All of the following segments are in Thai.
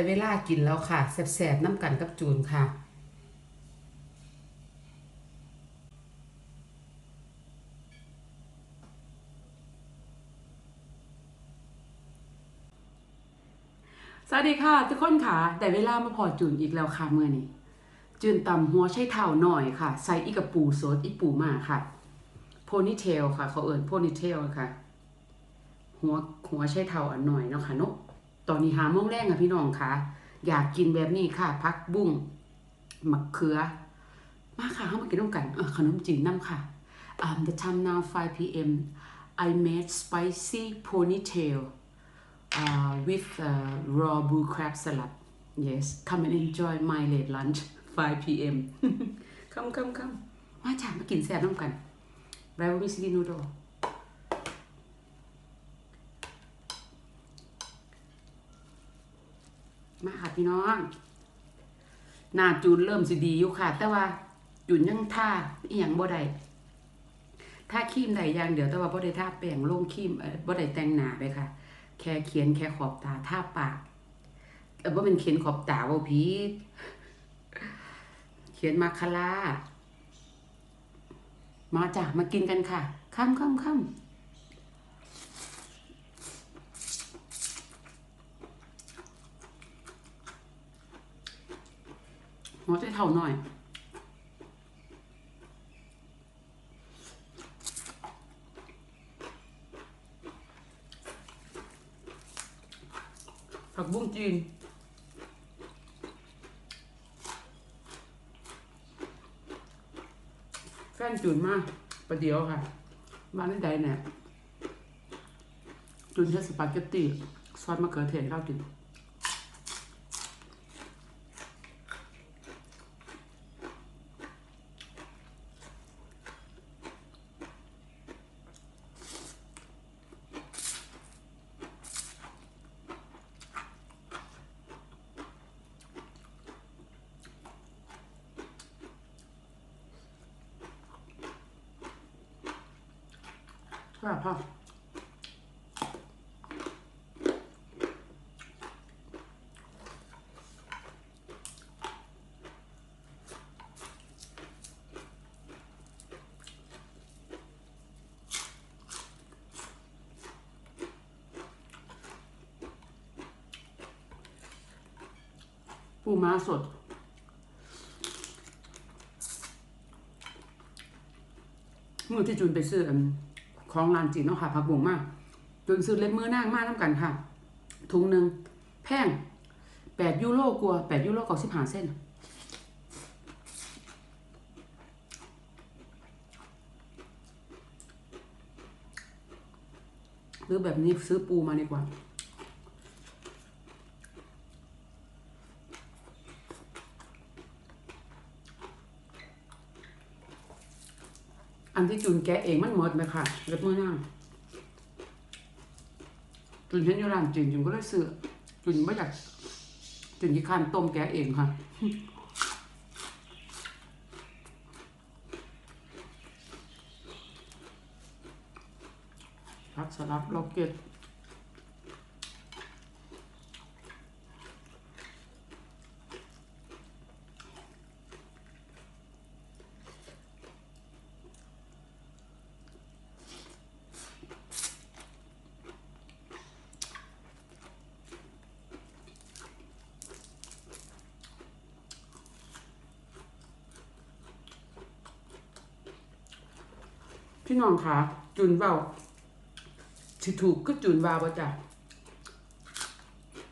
มาค่ะได้เวลากินแล้วค่ะแซ่บๆน้ำกันกับจูนค่ะ สวัสดีค่ะ ทุกคนค่ะได้เวลามาพอจูนอีกแล้วค่ะเมื่อนี้จูนตำหัวใช้เท้าหน่อยค่ะ ใส่อีกระปูสดอีปูมาค่ะโพนิเทลค่ะ เขาเอิญโพนิเทลค่ะ หัวหัวใช้เท้าอันหน่อยเนาะค่ะนก ตอนนี้หาโมงแรกค่ะพี่น้องคะอยากกินแบบนี้ค่ะพักบุ้งมะเขือ มาค่ะเข้ามากินร่วมกันเออขนมจีนน้ำค่ะ um the time now 5 p.m. I made spicy ponytail uh, with uh, raw blue crab salad. Yes, come and enjoy my late lunch, 5 p.m. come, come, come. มาจ้ามากินแซ่บน้ำกันไรวมิสกินูโด มาค่ะพี่น้อง หน้าจูนเริ่มสิดีอยู่ค่ะ แต่ว่าจูนยังท่าอียงบ่ได้ท่าครีมได้อย่างเดียวแต่ว่าบ่ได้ท่าแป้งลงครีมบ่ได้แต่งหน้าเลยค่ะ แค่เขียนแค่ขอบตาท่าปากเออบ่เป็นเขียนขอบตาว่าพีเขียนมาคารามาจ้ะมากินกันค่ะค่ำค่ำค่ำ หัวใจเท่าหน่อยผักบุ้งจีนแฟนจุนมากประเดี๋ยวค่ะ มาในใดเนี่ยจุนใช้สปาเกตตี้ซอสมะเขือเทศให้เรากิน ค่ะพ่อปูม้าสดมือที่จูนไปซื้อ ของร้านจีนเนาะค่ะผักบุ้งมากจนซื้อเล็ดมือนางมากน้ำกันค่ะ ถุงหนึ่งแพงแปดยูโรกลัวแปดยูโรกับสิบห้าเส้น หรือแบบนี้ซื้อปูมาดีกว่า อันที่จุนแกะเองมันหมดไหมค่ะเล็บมือนางจุนเห็นอยู่ร้านจีนจุนก็เลยซื้อจุนไม่อยากจุนยี่ข้านต้มแกะเองค่ะผักสลัดโลเกต น้องคะจุนเบาสิถูกก็จุนว่าบ่จ้ะ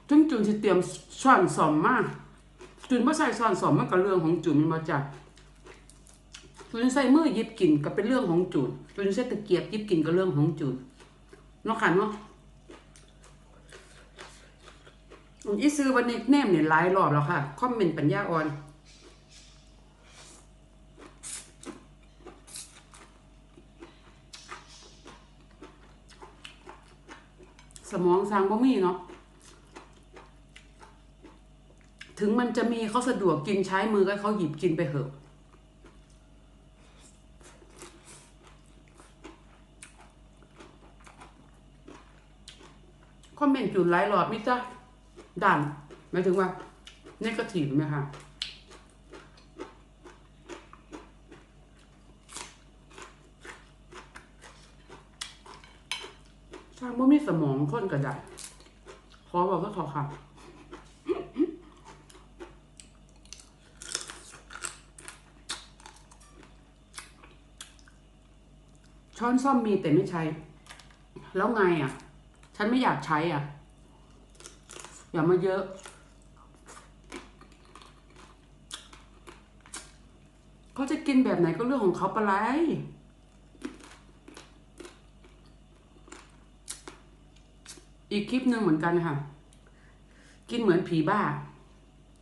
ถึงจุนสิเตรียมช้อนสอมมาจุนบ่ใส่ช้อนสอมมันก็เรื่องของจุนมันบ่จ้ะจุนใส่มือยิบกินก็เป็นเรื่องของจุนจุนใส่ตะเกียบยิบกินก็เรื่องของจุนเนาะค่ะเนาะอีซื้อวันนี้แนมเนี่ยหลายรอบแล้วค่ะ คอมเมนต์ปัญญาอ่อน สมองสร้างบ่มีเนาะถึงมันจะมีเขาสะดวกกินใช้มือก็เขาหยิบกินไปเหอะคอมเมนต์จุดหลายหลอดมิจ้ะด้านหมายถึงว่าเนกาทีฟไหมคะ สมองคนกระดาษขอบอกก็ขอค่ะช้อนซ่อมมีแต่ไม่ใช้ แล้วไงอะ ฉันไม่อยากใช้อะ อย่ามาเยอะ เขาจะกินแบบไหนก็เรื่องของเขาไปะไร อีกคลิปหนึ่งเหมือนกันค่ะ กินเหมือนผีบ้า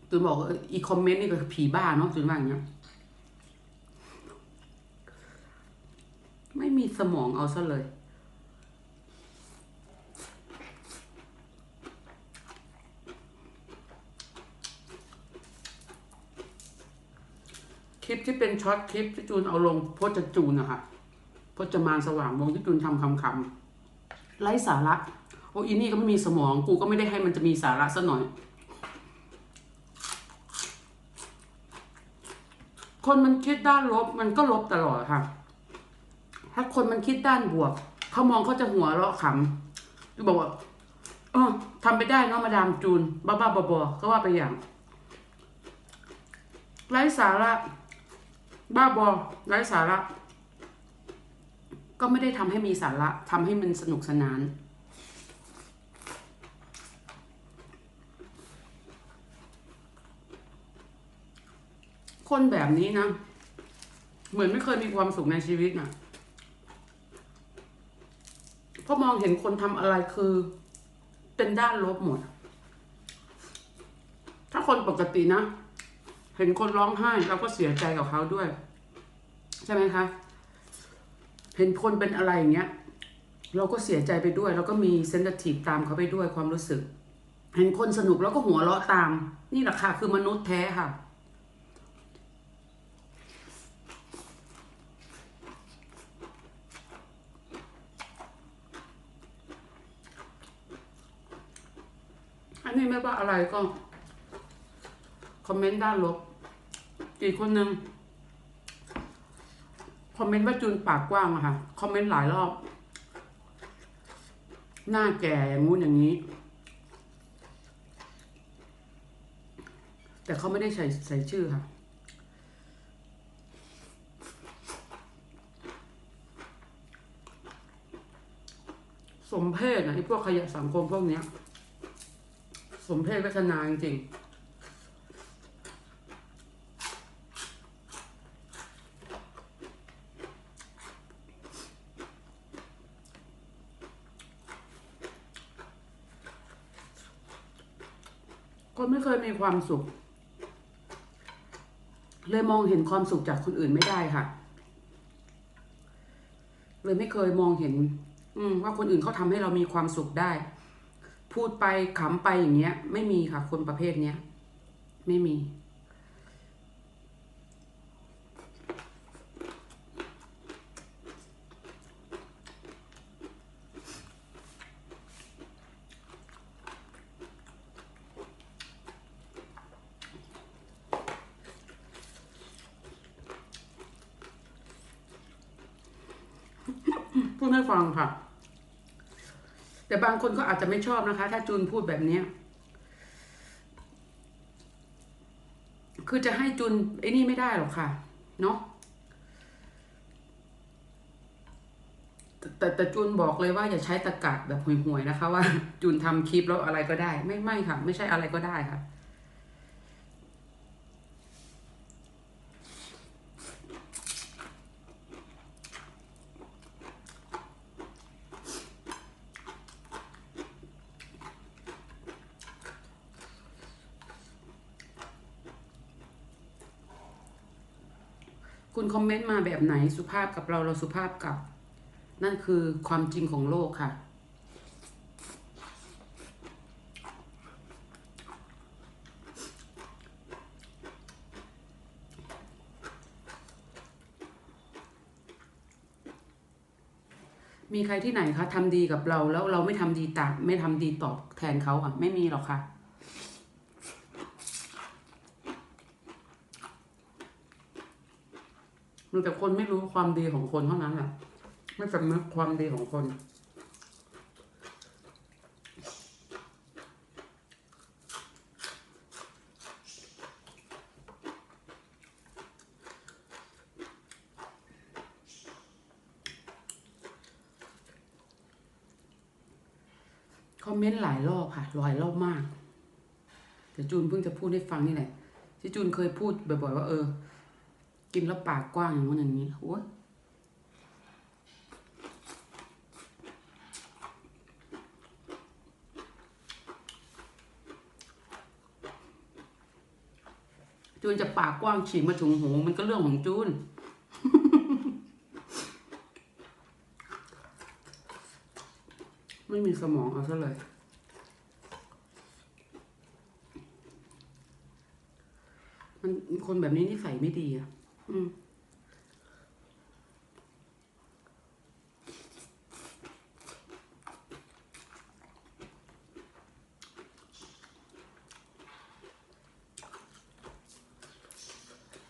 ตูนบอกอีคอมเมนต์นี่ก็ผีบ้าเนาะตูนว่าอย่างเงี้ยไม่มีสมองเอาซะเลย คลิปที่เป็นช็อตคลิปที่จูนเอาลงโพจจูนนะคะโพจมานสว่างวงที่จูนทำคำคำไร้สาระ โอ้อีนี่ก็ไม่มีสมอง กูก็ไม่ได้ให้มันจะมีสาระซะหน่อย คนมันคิดด้านลบมันก็ลบตลอดค่ะ ถ้าคนมันคิดด้านบวก เขามองเขาจะหัวเราะขำจะบอกว่าเออทำไปได้เนาะมาดามจูน บ้าบ้าๆบอก็ว่าไปอย่าง ไร้สาระ บ้าบอไร้สาระ ก็ไม่ได้ทำให้มีสาระทำให้มันสนุกสนาน คนแบบนี้นะ เหมือนไม่เคยมีความสุขในชีวิตน่ะเพราะมองเห็นคนทำอะไรคือ เป็นด้านลบหมด ถ้าคนปกตินะ เห็นคนร้องไห้เราก็เสียใจกับเขาด้วย ใช่ไหมคะ เห็นคนเป็นอะไรอย่างเงี้ย เราก็เสียใจไปด้วยแล้วก็มีเซนซิทีฟตามเขาไปด้วยความรู้สึก เห็นคนสนุกแล้วก็หัวเราะตาม นี่แหละค่ะคือมนุษย์แท้ค่ะ อันนี้ไม่ว่าอะไรก็คอมเมนต์ด้านลบอีกคนหนึ่งคอมเมนต์ว่าจูนปากกว้างอะค่ะ คอมเมนต์หลายรอบ หน้าแก่อย่างงู้นอย่างนี้ แต่เขาไม่ได้ใส่ใส่ชื่อค่ะ สมเพศนะไอ้พวกขยะสังคมพวกเนี้ย สมเพศวัฒนาจริงๆก็ไม่เคยมีความสุข เลยมองเห็นความสุขจากคนอื่นไม่ได้ค่ะ เลยไม่เคยมองเห็น อืว่าคนอื่นเขาทำให้เรามีความสุขได้ พูดไปขำไปอย่างเงี้ย ไม่มีค่ะ คนประเภทเนี้ย ไม่มี พูดให้ฟังค่ะ แต่บางคนก็อาจจะไม่ชอบนะคะ ถ้าจูนพูดแบบเนี้ยคือจะให้จูนไอ้นี่ไม่ได้หรอกค่ะ เนาะแต่แต่จูนบอกเลยว่าอย่าใช้ตะกัดแบบห่วยๆนะคะ ว่าจูนทำคลิปแล้วอะไรก็ได้ ไม่ไม่ค่ะ ไม่ใช่อะไรก็ได้ค่ะ คุณคอมเมนต์มาแบบไหนสุภาพกับเราเราสุภาพกับ นั่นคือความจริงของโลกค่ะ มีใครที่ไหนคะทำดีกับเราแล้วเราไม่ทำดีตามไม่ทำดีตอบแทนเขาอะ ไม่มีหรอกค่ะ มีแต่คนไม่รู้ความดีของคนเท่านั้นแหละไม่สำนึกความดีของคนคอมเมนต์หลายรอบค่ะหลายรอบมาก แต่จูนเพิ่งจะพูดให้ฟังนี่แหละที่จูนเคยพูดบ่อยๆว่าเออ กินแล้วปากกว้างอย่างนั้นอย่างนี้โอ้ยจูนจะปากกว้างฉีกมาถึงหูมันก็เรื่องของจูนไม่มีสมองเอาซะเลย มันคนแบบนี้นิสัยไม่ดีอะ อืม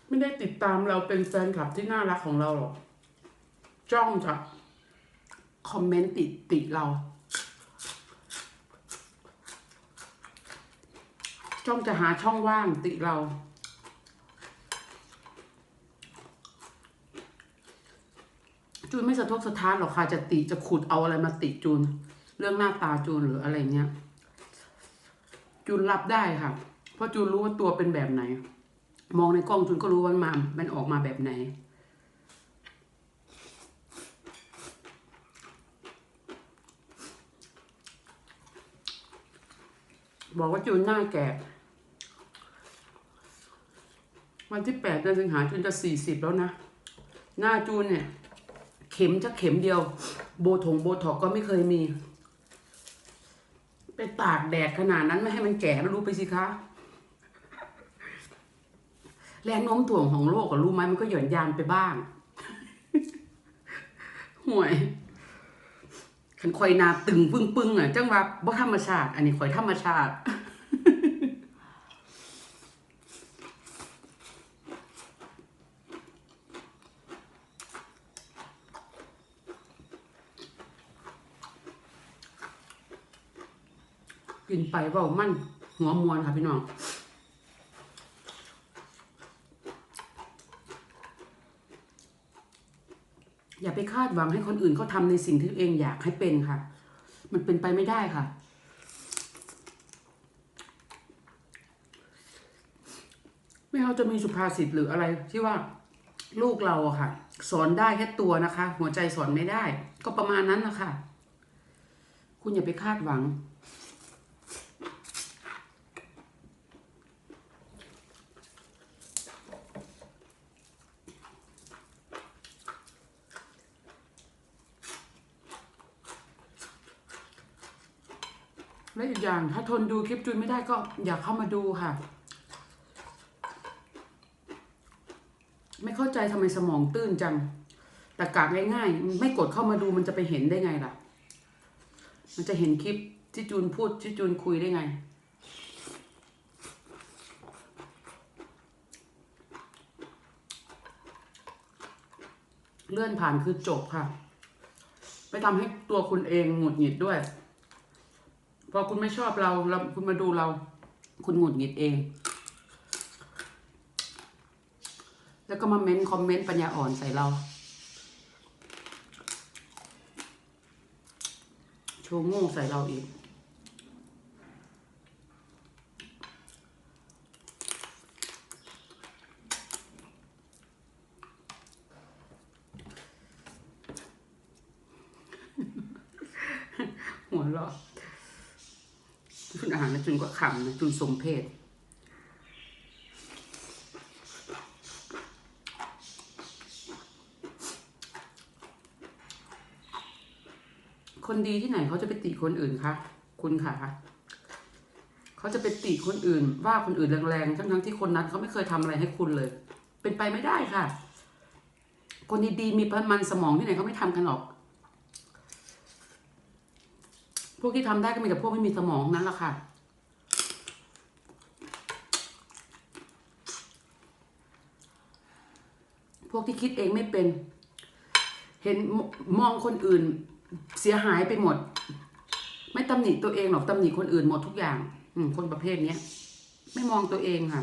ไม่ได้ติดตามเราเป็นแฟนคลับที่น่ารักของเราหรอก จ้องจะคอมเมนต์ติติเรา จ้องจะหาช่องว่างติเรา จูนไม่สะทกสะท้านหรอกค่ะจะติจะขุดเอาอะไรมาติจูน เรื่องหน้าตาจูนหรืออะไรเงี้ย จูนรับได้ค่ะ เพราะจูนรู้ว่าตัวเป็นแบบไหน มองในกล้องจูนก็รู้ว่ามันมามันออกมาแบบไหนบอกว่าจูนหน้าแก่ วันที่แปดเดือนสิงหาจูนจะสี่สิบแล้วนะ หน้าจูนเนี่ย เข็มจะเข็มเดียว โบทงโบท็อกก็ไม่เคยมี ไปตากแดดขนาดนั้นไม่ให้มันแก่แล้วรู้ไปสิคะ แรงโน้มถ่วงของโลกอะรู้ไหมมันก็หย่อนยานไปบ้างห่วยขันคอยนาตึงปึ้งปึ้งๆอะจังว่าบ่ธรรมชาติ อันนี้คอยธรรมชาติ กินไปเว่ามันหัวมวนค่ะพี่น้องอย่าไปคาดหวังให้คนอื่นเขาทำในสิ่งที่ตัวเองอยากให้เป็นค่ะ มันเป็นไปไม่ได้ค่ะ ไม่เขาจะมีสุภาษิตหรืออะไรที่ว่าลูกเราอะค่ะ สอนได้แค่ตัวนะคะ หัวใจสอนไม่ได้ ก็ประมาณนั้นนะคะ คุณอย่าไปคาดหวัง และอีกอย่างถ้าทนดูคลิปจุนไม่ได้ก็อย่าเข้ามาดูค่ะ ไม่เข้าใจทำไมสมองตื้นจังแต่กากง่ายๆ ไม่กดเข้ามาดูมันจะไปเห็นได้ไงล่ะ มันจะเห็นคลิปที่จูนพูดที่จูนคุยได้ไง เลื่อนผ่านคือจบค่ะ ไปทำให้ตัวคุณเองหงุดหงิดด้วย พอคุณไม่ชอบเราเราคุณมาดูเรา คุณหงุดหงิดเอง แล้วก็มาเม้นคอมเมนต์ปัญญาอ่อนใส่เรา โชว์โง่ใส่เราอีก หัวเราะ จุนอ่านแล้วจุนก็ขำนะจุนสมเพศคนดีที่ไหนเขาจะไปติคนอื่นคะคุณค่ะเขาจะไปติคนอื่น ว่าคนอื่นแรงๆทั้งๆที่คนนั้นเขาไม่เคยทำอะไรให้คุณเลย เป็นไปไม่ได้ค่ะ คนดีๆมีมันสมองที่ไหนเขาไม่ทำกันหรอก พ วกที่ทำได้ก็มีแต่พวกไม่มีสมองนั้นแหละค่ะ พวกที่คิดเองไม่เป็น เห็นมองคนอื่นเสียหายไปหมด ไม่ตำหนิตัวเองหรอกตำหนิคนอื่นหมดทุกอย่าง อืคนประเภทเนี้ย ไม่มองตัวเองค่ะ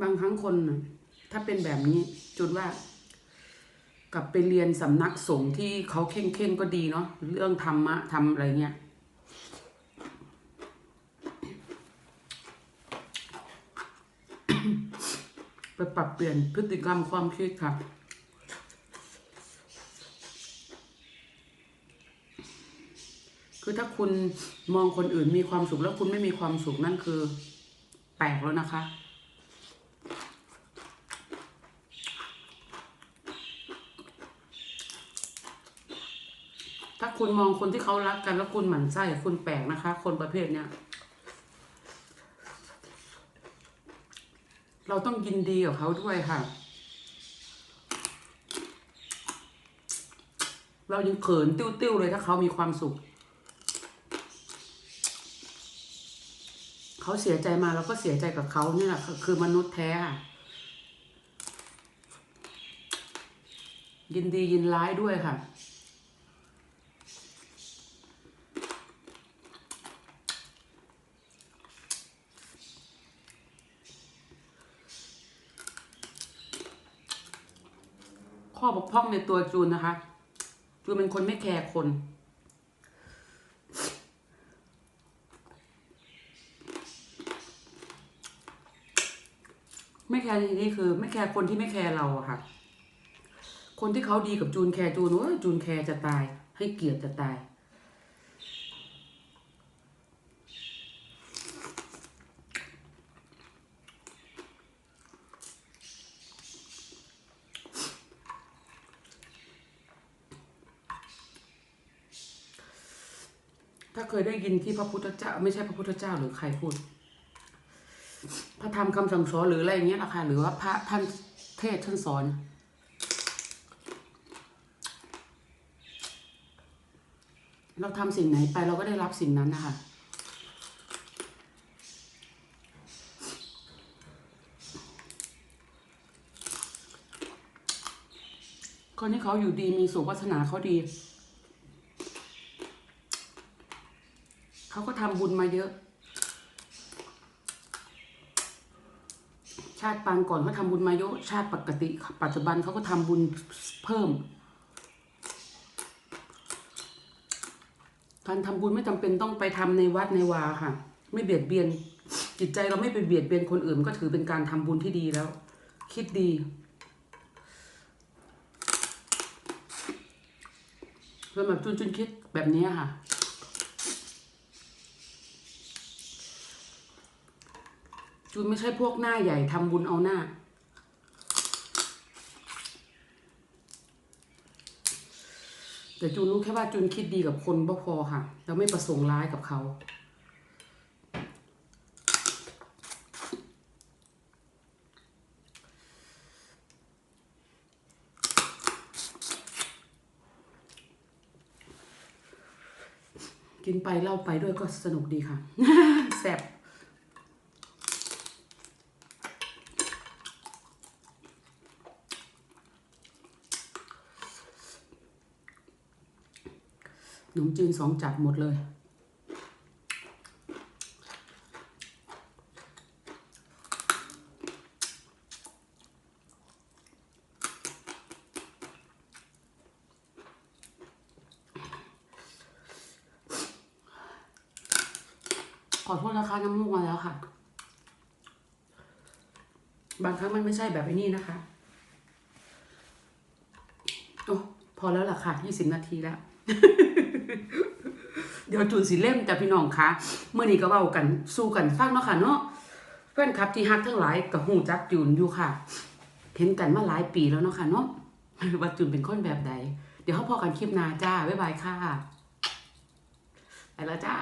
บางครั้งคนถ้าเป็นแบบนี้จุดว่ากลับไปเรียนสำนักสงฆ์ที่เขาเข่งๆก็ดีเนาะเรื่องธรรมะทำอะไรเงี้ยไปปรับเปลี่ยนพฤติกรรมความคิดค่ะคือถ้าคุณมองคนอื่นมีความสุขแล้วคุณไม่มีความสุขนั่นคือแปลกแล้วนะคะ ถ้าคุณมองคนที่เขารักกันแล้วคุณหมั่นไส้คุณแปลกนะคะ คนประเภทเนี้ย เราต้องยินดีกับเขาด้วยค่ะ เรายังเขินติ้วๆเลยถ้าเขามีความสุข เขาเสียใจมาเราก็เสียใจกับเขาเนี่ยแหละคือคือมนุษย์แท้ค่ะยินดียินร้ายด้วยค่ะ อบกพร่องในตัวจูนนะคะ จูนเป็นคนไม่แคร์คน ไม่แคร์ที่นี้คือ ไม่แคร์คนที่ไม่แคร์เราอะค่ะ คนที่เขาดีกับจูนแคร์จูนว่าจูนแคร์จะตาย ให้เกียรติจะตาย ถ้าเคยได้ยินที่พระพุทธเจ้า ไม่ใช่พระพุทธเจ้าหรือใครพูด พระธรรมคำสั่งสอนหรืออะไรอย่างเงี้ยนะคะหรือว่าพระท่านเทศท่านสอน เราทำสิ่งไหนไปเราก็ได้รับสิ่งนั้นนะคะคนที่เขาอยู่ดีมีสุขวาสนาเขาดี เขาก็ทำบุญมาเยอะ ชาติปางก่อนเขาทำบุญมาเยอะ ชาติปกติ ปัจจุบันเขาก็ทำบุญเพิ่ม การทำบุญไม่จำเป็นต้องไปทำในวัดในวาค่ะ ไม่เบียดเบียน จิตใจเราไม่ไปเบียดเบียนคนอื่นก็ถือเป็นการทำบุญที่ดีแล้ว คิดดีสำหรับจุนจุนคิดแบบนี้ค่ะ จูนไม่ใช่พวกหน้าใหญ่ทำบุญเอาหน้า แต่จูนรู้แค่ว่าจูนคิดดีกับคนบ่พอค่ะเราไม่ประสงค์ร้ายกับเขากินไปเล่าไปด้วยก็สนุกดีค่ะ แซ่บ ข นมจีนสองจัดหมดเลย ขอโทษนะคะน้ำมูกมาแล้วค่ะ บางครั้งมันไม่ใช่แบบไอ้นี้นะคะโอ้พอแล้วล่ะค่ะยี่สิบนาทีแล้ว เดี๋ยวจูนสีเล่มจ้ะพี่น้องคะเมื่อนี้ก็เว้ากันสู้กันฟังเนาะค่ะเนาะเพื่อนครับที่ฮักทั้งหลายกับหูจักจูนอยู่ค่ะ เห็นกันมาหลายปีแล้วเนาะค่ะเนาะว่าจุนเป็นคนแบบใด เดี๋ยวเขาพอกันคลิปหน้าจ้าบ๊ายบายค่ะไปแล้วจ้า